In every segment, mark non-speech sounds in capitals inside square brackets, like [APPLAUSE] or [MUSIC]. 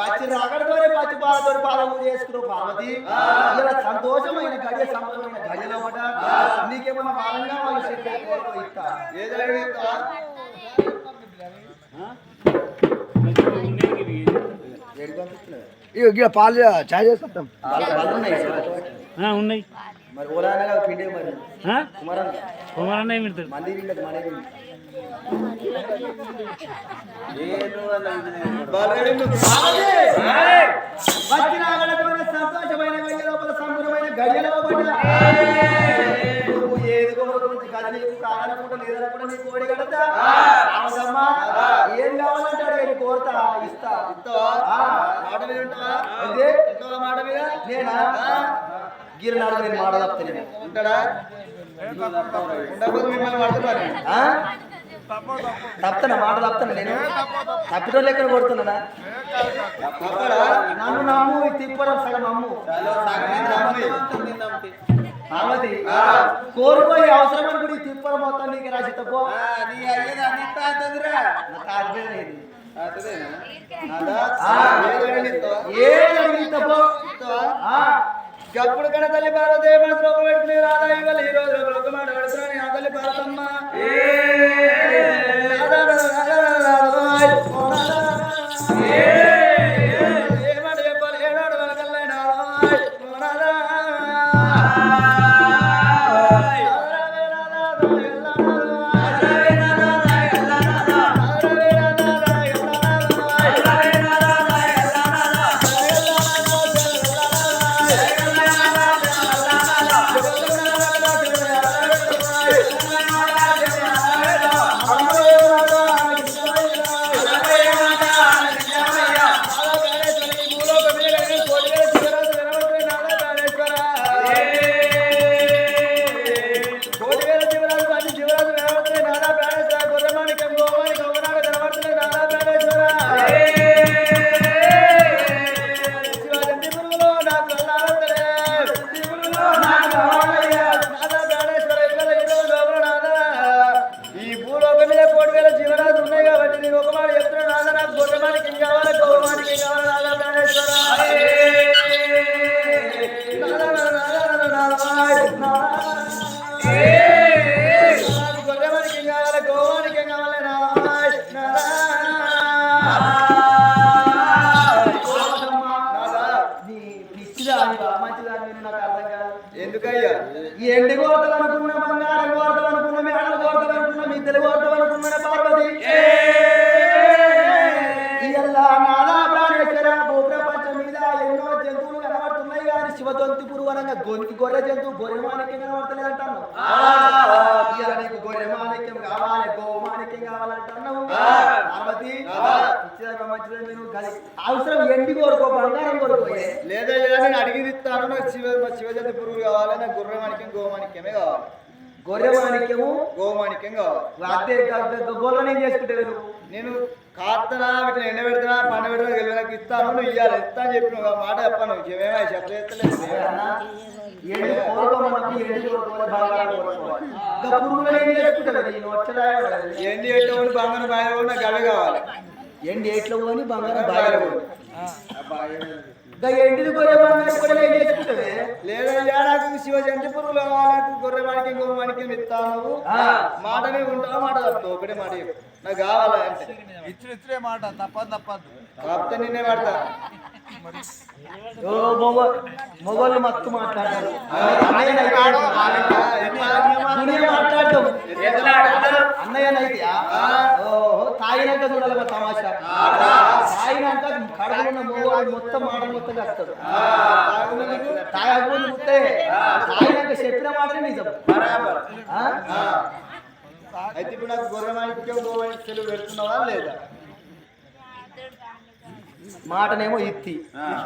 వచ్చి రాకడతోనే పచ్చి పాలతో పాలము చేసుకున్నావు పార్వతి. ఇలా సంతోషమైన గడియ సంబరమైన గడియ లోపల నీకేమన్నా వారంగా వాళ్ళు చెప్పే కోరిక ఇస్తా ఏదైనా పాలు చాయ్ వాళ్ళు ఉన్నాయి. మరి ఓలానగా పిండే మరి. ఆ? కుమారన్ కుమారన్న ఏమి మంది వీళ్ళకి మన సంతోషమైన గడియ లోపల సంబరమైన గడియ లోపల నువ్వు ఏది కోరుకుంటే కదా నీకు కావాలనుకుంటా లేదనుకుంటా నీ కోడి కడతా రామదమ్మా ఏం కావాలంటే అడిగి కోరుతా ఇస్తా ఇస్తావా మాట మీద ఉంటావా ఉంటావా మాట మీద నేనా. గిరినాడు నేను మాట తప్ప నేను ఉంటాడా ఉండకపోతే మిమ్మల్ని పడుతున్నాను. తప్పన మాట తప్పను నేను. తప్పిటోళ్ళు ఎక్కడ కొడుతున్నానా? నన్ను నమ్ము ఈ తిప్పడం సగం అమ్ము. పార్వతి కోరుకోయి అవసరం అనుకుని ఈ తిప్పడం మొత్తం నీకు రాసి తప్పో ఏ తప్పో గప్పుడు కడ తల్లి పార్వతి మనసు లోపల పెట్టుకుని రాధా ఇవాళ ఈ రోజు లోపల ఒక మాట పెడుతున్నాను ఆ తల్లి పార్వతమ్మ? God నీకు గొర్రె మాణిక్యం కావాలి గో మాణిక్యం కావాలంటున్నావు పార్వతి ఇచ్చేదాకా మంచిదని నేను గలి అవసరం ఎండి కోరుకో బంగారం కోరుకోయే నేను అడిగి ఇస్తాను. నాకు శివ శివజంతి పురుగు కావాలి నాకు గుర్రమాణిక్యం గోమాణిక్యమే కావాలి. గొర్రె మాణిక్యము గోమాణిక్యం కావాలి అదే గొర్రెని ఏం చేసుకుంటే నువ్వు. నేను కాత్తనా వీటిని ఎండ పెడతా పండ పెడతా గెలివడానికి ఇస్తాను నువ్వు ఇయ్యాలి ఇస్తా అని చెప్పి నువ్వు ఆ మాట చెప్పాను ఏమేమో చెప్పలేదు ఎండి ఎండి కోరుకోవాలి బంగారం బాగా నాకు అవే కావాలి. ఎండి ఎట్లా పోని బంగారం బాగా ఇంకా ఎండిది గొర్రె లేదయ్యా నాకు శివజంతి పురుగులు కావాలి నాకు గొర్రెమాణిక్యం గోమాణిక్యం ఇస్తాను ఆ. మాటనే ఉంటావు మాట తప్పు? ఒకటే మాట. నాకు కావాలి అంటే. ఇచ్చిన ఇచ్చే మాట తప్పదు తప్పదు. కాకపోతే నిన్నే పడతా. మొగోళ్ళు మత్తు మాట్లాడారు. మాట్లాడతాం అన్నయ్యనైతే ఓహో తాగినాక చూడాలి తమాషా. తాగినాక కడుపులో మొగోడు మొత్తం మాట మొత్తం కడతాడు తాగకముందు ముట్టే తాగినాక చెప్పిన మాటనే నిజం? అయితే ఇప్పుడు నాకు గొర్రెమాణిక్యం గోమాణిక్యం పెడుతున్నావా లేదా? మాటనేమో ఇత్తి.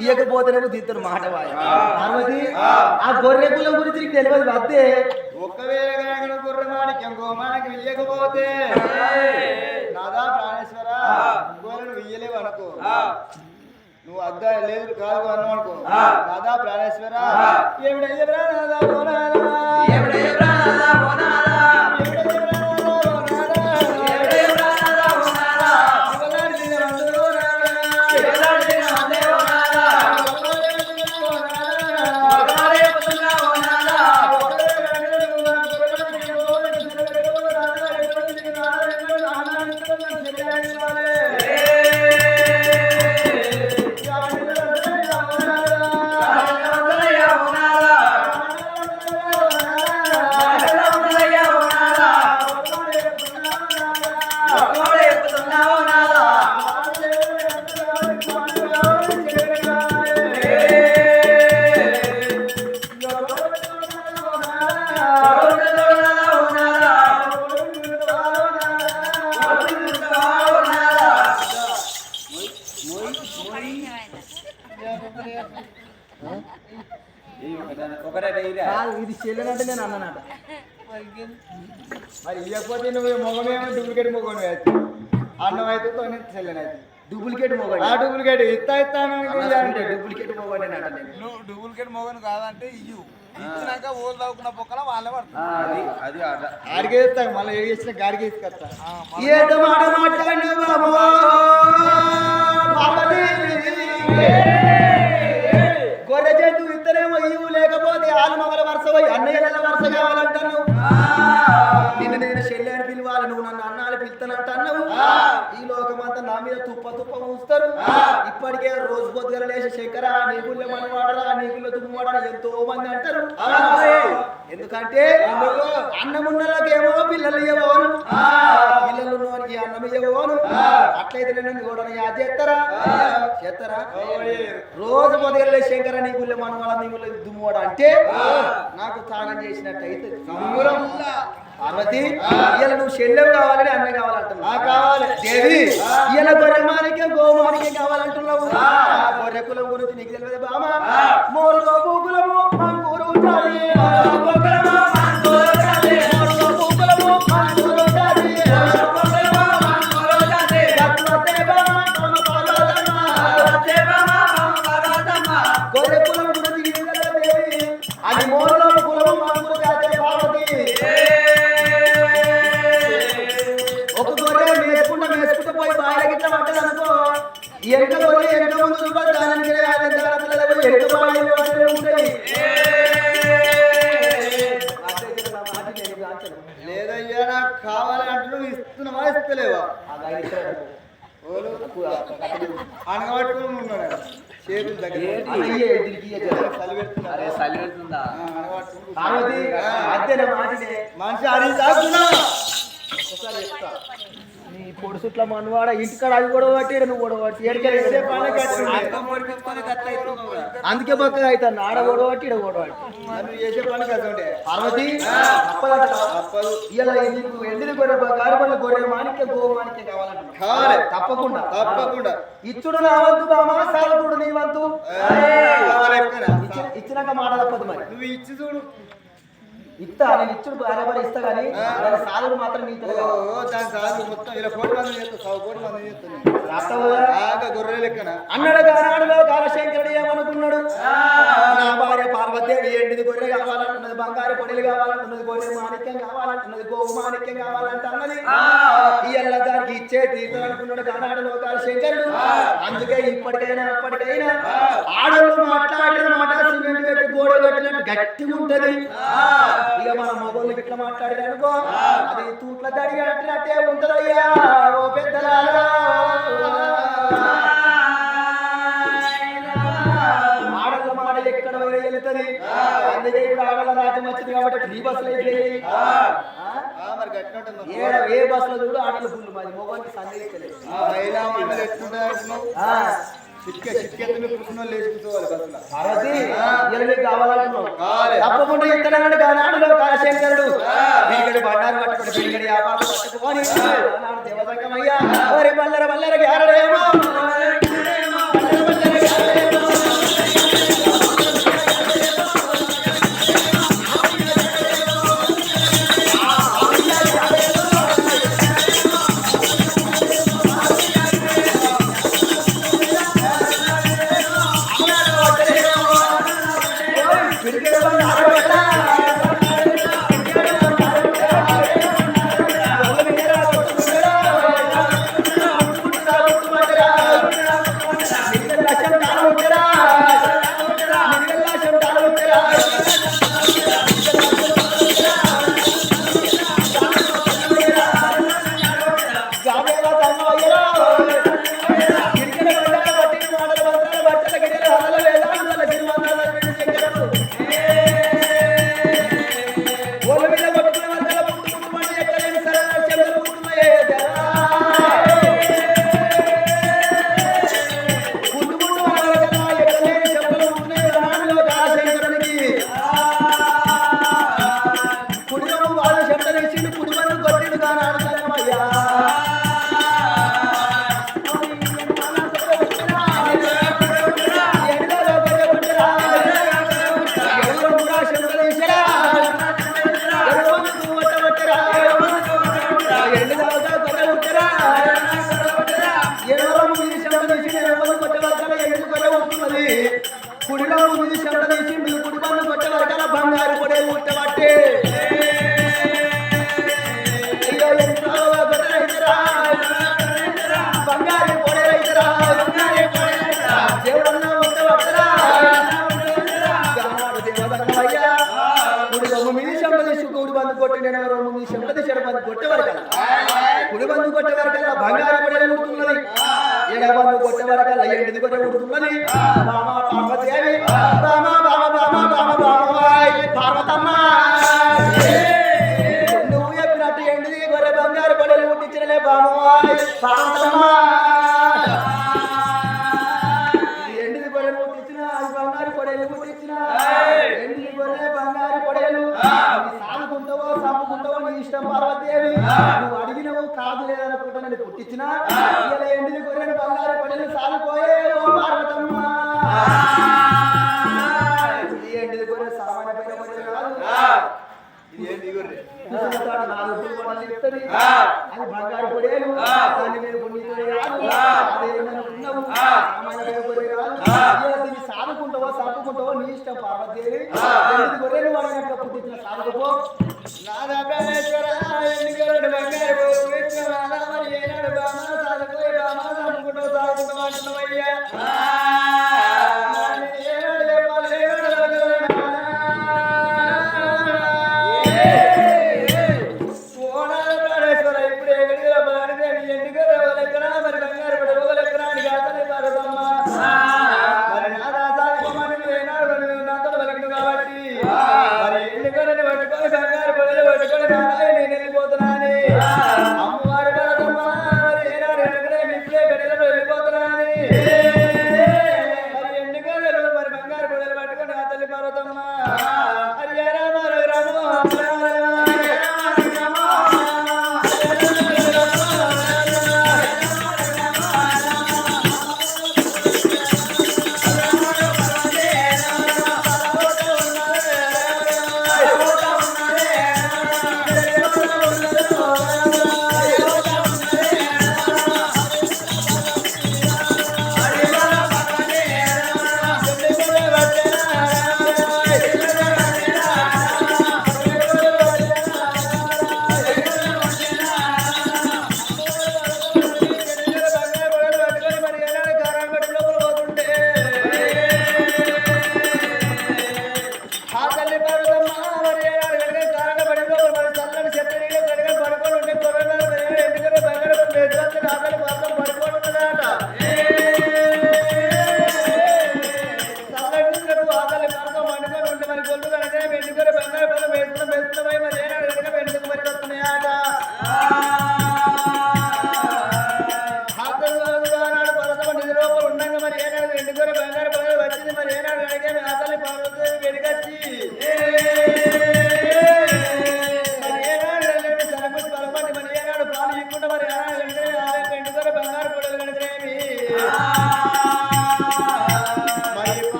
ఇయ్యకపోతేనేమో తీద్దరు మాట వాయ. పార్వతి ఆ. గొర్రె కులం గురించి నీకు తెలియదు అద్దే ఒకవేళ కనుక గొర్రెమాణిక్యం గోమాణిక్యం ఇయ్యకపోతే. నాదా ప్రాణేశ్వర గోరెను ఇయ్యలేవు అనుకో. నువ్వు అద్దా లేదు కాదు అన్నావు అనుకో. నాదా ప్రాణేశ్వర ఏమిటయ్య ప్రాణాదా పోనాదా ఏమిటయ్య ప్రాణాదా పోనాదా కాదు, ఇది చెల్లెనంటే నేను అన్నమాట [LAUGHS] మరి ఇవ్వకపోతే నువ్వు మొగమేమో డూప్లికేట్ మొగమే అయితే. అన్నం అయితే. చెల్లెనైతే డూప్లికేట్ మొగడు ఆ డూప్లికేట్ ఇస్తా ఇస్తాను అంటే డూప్లికేట్ నేను. నువ్వు డూప్లికేట్ మోగను కాదంటే ఇయ్యు. ఇచ్చినాక ఓళ్ళు తవ్వుకున్న పొక్కల వాళ్ళే పడతారు. ఆడికే ఇస్తాను మళ్ళీ ఏ చేసిన గాడికి తీసుకొస్తా. ఏదో మాట మాట్లాడిన ఇప్పటికే రోజు పొద్దుగల లేచి శంకర నీకుళ్ళే మనవాడరా నీకుళ్ళ తుమ్మవాడరా ఎంతో మంది అంటారు. ఎందుకంటే అన్నమున్నలకేమో పిల్లలు ఇవ్వను పిల్లలు ఉన్నవానికి అన్నం ఇవ్వను అట్లయితే నేను కూడా యాద్ చేస్తారా? చేస్తారా? రోజు పొద్దుగల శంకర నీ గుళ్ళె మనవాడ నీ గుళ్ళె దుమ్మువాడ అంటే నాకు తానం చేసినట్టయితే పార్వతి ఇవాళ నువ్వు చెల్లెవు కావాలని అన్న కావాలంటున్నావు కావాలి. దేవి ఇవాళ గొర్రె మానిక్యం గోమానిక్యం కావాలంటున్నావు ఆ గొర్రె కులం గురించి నీకు తెలియదు బామా. మూలుగో పూకులము మంగూరు మనిషి అడిగి తాగుతున్నా ఒకసారి చెప్తా. నీ పొడుసుట్ల మనవాడ ఇంటికాడ అది కూడా పట్టి నువ్వు కూడా పట్టి. అందుకే బక్కగా అవుతాను ఆడ కూడా పట్టి ఇడ కూడా పట్టి. పార్వతి ఇలా నీకు ఎండిన గొర్రె గారిపల్ల గొర్రె మాణిక్య గో మాణిక్య కావాలంటున్నా కావాలి. తప్పకుండా. తప్పకుండా. ఇచ్చుడు నా వంతు బామా సాలకుడు నీ వంతు. ఇచ్చినాక మాట తప్పదు మరి. నువ్వు ఇచ్చి చూడు. ఇస్తా నేను ఇచ్చుడు భార్య ఇస్తా కానీ దాని సాలుడు మాత్రం ఓ, దాని సాగు మొత్తం ఇలా కోటి మంది చేస్తా సౌ కోటి మంది చేస్తాను గొర్రె లెక్కన. అన్నాడు గానాడులో కాలశంకరుడు ఏమనుకున్నాడు? నా భార్య పార్వతీదేవి ఎండిది గొర్రె కావాలంటున్నది బంగారు పొడిలు కావాలంటున్నది గొర్రె మాణిక్యం కావాలంటున్నది గోవు మాణిక్యం కావాలంటున్నది. ఈ ఎల్ల దానికి ఇచ్చే తీర్థం అనుకున్నాడు గానాడులో కాలశంకరుడు అందుకే ఇప్పటికైనా అప్పటికైనా ఆడళ్ళు మాట్లాడిన మాట సిమెంట్ గోడ కట్టినట్టు గట్టిగా ఉంటది ఇక మన మగోళ్ళు ఇట్లా మాట్లాడిన అనుకో అది తూట్ల తడి కట్టినట్టే ఉంటదయ్యా ఓ పెద్దలారా. ఆడల మాట ఎక్కడ వెళ్తుంది? అందుకే ఇప్పుడు ఆడల రాజ్యం వచ్చింది కాబట్టి ఫ్రీ బస్సులు అయిపోయాయి. ఆ, మరి గట్టినట్టు ఏడ ఏ బస్సులో చూడు ఆడలు ఫుల్ మరి మొగోనికి సందేహించలేదు తప్పకుండా ఇత్తనాడు గానాడులో కాలశంకరుడు వీకడి బండారు పట్టుకుని వీకడి వ్యాపారం పట్టుకొని గానాడు దేవతంగమయ్యా ఓరి బల్లర బల్లర గ్యారడేమో Tuhan, on Tuhan, Tuhan,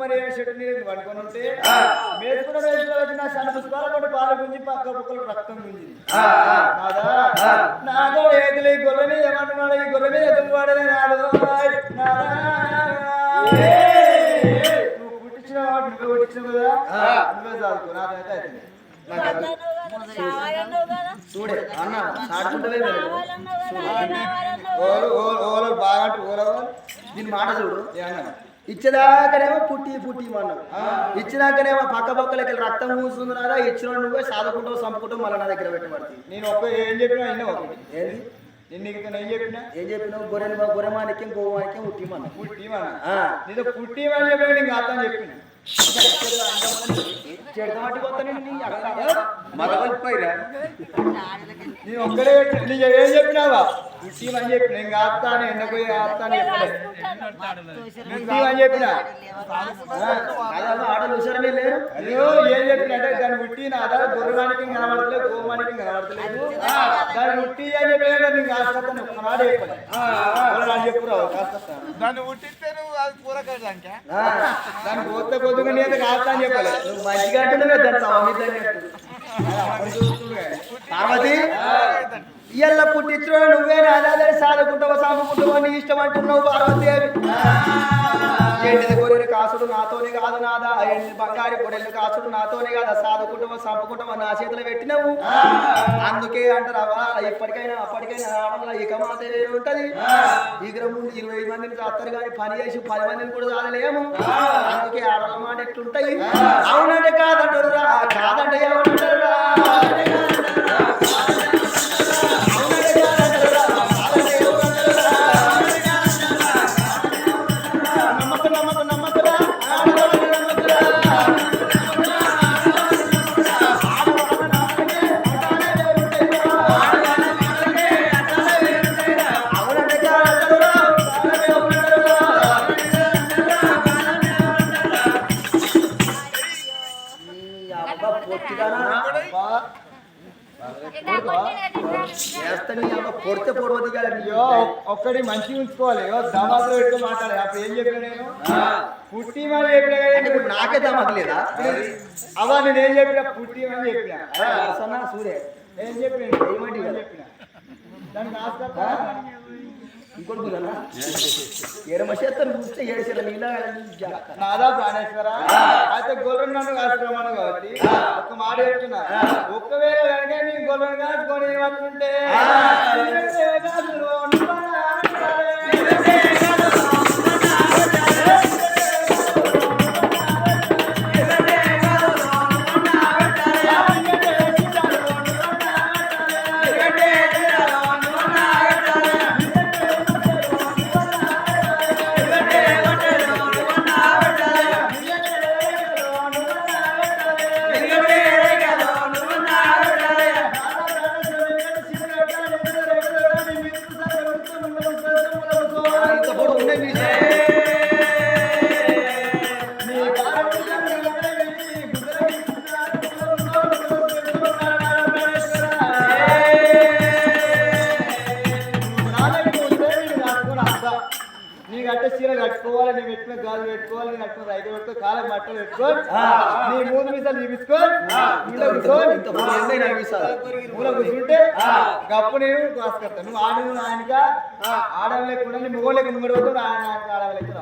మరి చెట్టు నీళ్ళు పడుకొని ఉంటే? మేసుకున్న మేసుకున్న వచ్చి నా సన్న పుష్పాల కొట్టి పాలు గుంజి పక్క బుక్కలు రక్తం నాదా? నాదో? ఏదిలే ఈ గొర్రెని ఏమంటున్నాడు? ఈ గొర్రెని ఎదురు వాడలే? నాడు నాదా? నువ్వు పుట్టించిన నువ్వు పుట్టించిన కదా? నువ్వే చదువుకో. నాకైతే అవుతుంది చూడే అన్న ఆడుకుంటే ఓలు ఓలు ఓలు బాగా అంటే ఓలు దీని మాట చూడు. ఏమన్నా ఇచ్చేదాకనేమో పుట్టి పుట్టి మనం ఇచ్చినాకనేమో పక్క పక్కలకి రక్తం రాదా ఇచ్చిన నువ్వే సాదుకుంటావు చంపుకుంటావు మళ్ళీ నా దగ్గర పెట్టబడుతుంది నేను ఒక్క ఏం చెప్పినా అయినా ఒకటి. ఏంది? ఏం చెప్పినా? ఏం చెప్పినావు గొర్రెని గొర్రెమానికి గోవానికి ఉట్టిమన్నా పుట్టి మన ఆ. నీతో పుట్టి అని చెప్పిన నీకు అర్థం చెప్పిన. నీ మరవైపోయిరా నేను ఒక్కడే. నీకు ఏం చెప్పినావా? పుట్టి అని చెప్పిన నేను ఆపుతాను చెప్పలేదు పుట్టి అని చెప్పిన ఆటలు హుషారమే లేరు అయ్యో ఏం చెప్పిన అంటే దాన్ని పుట్టి నాదా గుర్రానికి కనబడతలేదు గోమానికి కనబడతలేదు దాన్ని పుట్టి అని చెప్పిన నీకు ఆస్పత్రి ఒక్క మాట చెప్పలేదు చెప్పురావు కాస్త దాన్ని ఉట్టిస్తే నువ్వు అది ఆ, దాన్ని పోతే కొద్దిగా నేను కాస్త అని చెప్పలేదు నువ్వు మంచిగా అంటున్నావే దాన్ని పార్వతి ఇయ్యల్ల పుట్టించిన నువ్వే నాదాదని సాధకుంటావు సాదుకుంటావు అని ఇష్టం అంటున్నావు పార్వతీదేవి. ఎండిది కాసుడు నాతోనే కాదు నాదా? ఎండి బంగారు గొర్రెలు కాసుడు నాతోనే కాదా? సాదుకుంటావు చంపుకుంటావు నా చేతిలో పెట్టినావు. అందుకే అంటారా ఇప్పటికైనా అప్పటికైనా రావడం ఇక మాత ఉంటది. ఈగర ముందు ఇరవై మందిని చేస్తారు కానీ పని చేసి పది మందిని కూడా చాలలేము అందుకే ఆడల మాట ఎట్లుంటాయి అవునంటే కాదంటారు రా కాదంటే ఏమంటారు రా ఒక్కడి మంచిగా ఉంచుకోవాలి. దమాకులో పెట్టుకో మాట్లాడాలి. అప్పుడు ఏం చెప్పిన నేను? పుట్టి అని చెప్పిన నాకే దమ్మకలేదా అవా నేను ఏం చెప్పిన? పుట్టి అని చెప్పిన. సన్నా సూర్య. ఏం చెప్పిన ఏమంటి? చెప్పిన. దానికి ఇంకోటి చూస్తే నీలా నాదా ప్రాణేశ్వర? అయితే గొర్రెను నన్ను కాసుకున్నాను కాబట్టి ఒక మాట చెప్తున్నా. ఒకవేళ కనుక నీ గొర్రెను కాసుకొని ఏమంటుంటే కాసుకొస్తా నువ్వు ఆడ నువ్వు ఆయనక ఆడలేకుండా నీ మొగోళ్ళకి పోతాడు ఆయన ఆయనకి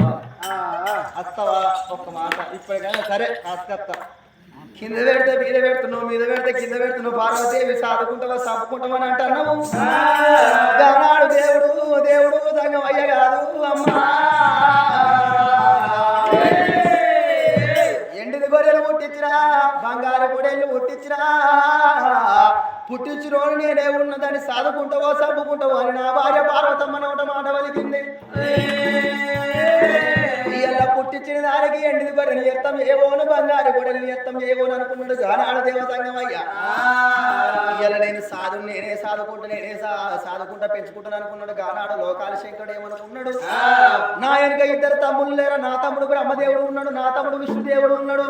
వస్తావా ఒక్క మాట. ఇప్పటికైనా సరే కాసుకొస్తా కింద పెడితే మీద పెడుతున్నావు మీద పెడితే కింద పెడుతున్నావు పార్వతీదేవి సాదుకుంటావా చంపుకుంటామని అంటున్నావు? గనాడు దేవుడు? దేవుడు సంగం అయ్య కాదు అమ్మా. ఎండిది గొర్రెలు పుట్టించిరా బంగారు గొర్రెలు పుట్టించిరా పుట్టించినోడు నేనే ఉన్నదని సాధుకుంటావో చంపుకుంటావో అని నా భార్య పార్వతమ్మ నోట మాట వలికింది ఇయ్యాల పుట్టించిన దానికి ఎండిది గొర్రెని ఎత్తం ఏవోను బంగారు గొర్రెని ఎత్తం ఏవోను అనుకున్నాడు గానాడు అయ్యా. ఇయ్యాల నేను సాధు నేనే సాధుకుంటా నేనే సా- పెంచుకుంటాను అనుకున్నాడు గానాడ లోకాల శంకరుడు ఏమనుకున్నాడు నా వెనుక ఇద్దరు తమ్ముళ్ళు లేరా? నా తమ్ముడు బ్రహ్మదేవుడు ఉన్నాడు నా తమ్ముడు విష్ణుదేవుడు ఉన్నాడు.